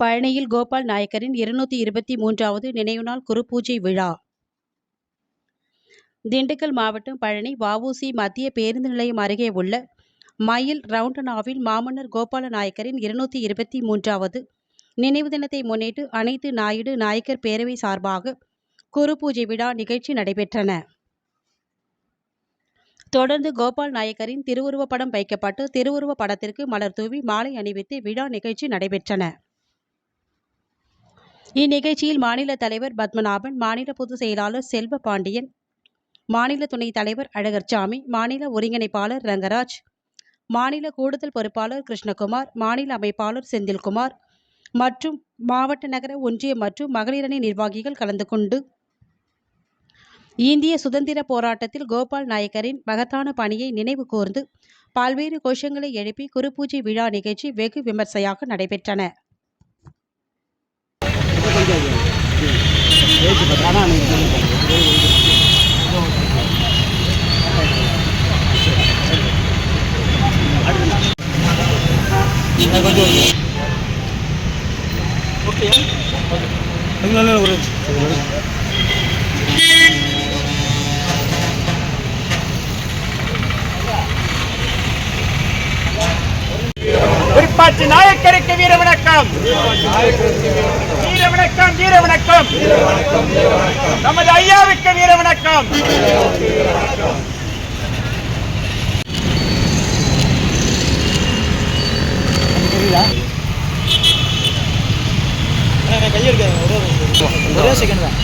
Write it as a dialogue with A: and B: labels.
A: பழனியில் கோபால் நாயக்கரின் இருநூத்தி இருபத்தி மூன்றாவது நினைவு நாள் குருபூஜை விழா. திண்டுக்கல் மாவட்டம் பழனி வஉசி மத்திய பேருந்து நிலையம் அருகே உள்ள மயில் ரவுண்டனாவில் மாமன்னர் கோபால நாயக்கரின் இருநூத்தி இருபத்தி மூன்றாவது நினைவு தினத்தை முன்னிட்டு அனைத்து நாயுடு நாயக்கர் பேரவை சார்பாக குருபூஜை விழா நிகழ்ச்சி நடைபெற்றன. தொடர்ந்து கோபால் நாயக்கரின் திருவுருவப் படம் வைக்கப்பட்டு திருவுருவப் படத்திற்கு மலர் தூவி மாலை அணிவித்து விழா நிகழ்ச்சி நடைபெற்றன. இந்நிகழ்ச்சியில் மாநில தலைவர் பத்மநாபன் மாநில பொதுச் செயலாளர் செல்வ பாண்டியன் மாநில துணைத் தலைவர் அழகர்சாமி மாநில ஒருங்கிணைப்பாளர் ரங்கராஜ் மாநில கூடுதல் பொறுப்பாளர் கிருஷ்ணகுமார் மாநில அமைப்பாளர் செந்தில்குமார் மற்றும் மாவட்ட நகர ஒன்றிய மற்றும் மகளிரணி நிர்வாகிகள் கலந்து கொண்டு இந்திய சுதந்திர போராட்டத்தில் கோபால் நாயக்கரின் மகத்தான பணியை நினைவு கூர்ந்து பல்வேறு கோஷங்களை எழுப்பி குருபூஜை விழா நிகழ்ச்சி வெகு விமர்சையாக நடைபெற்றன.
B: விருப்பாட்சி நாயக்கருக்கு வீர வணக்கம் வீர வணக்கம் வீர வணக்கம். நமது ஐயாவுக்கு வீர வணக்கம்.
C: ஒரே செகண்ட் தான்.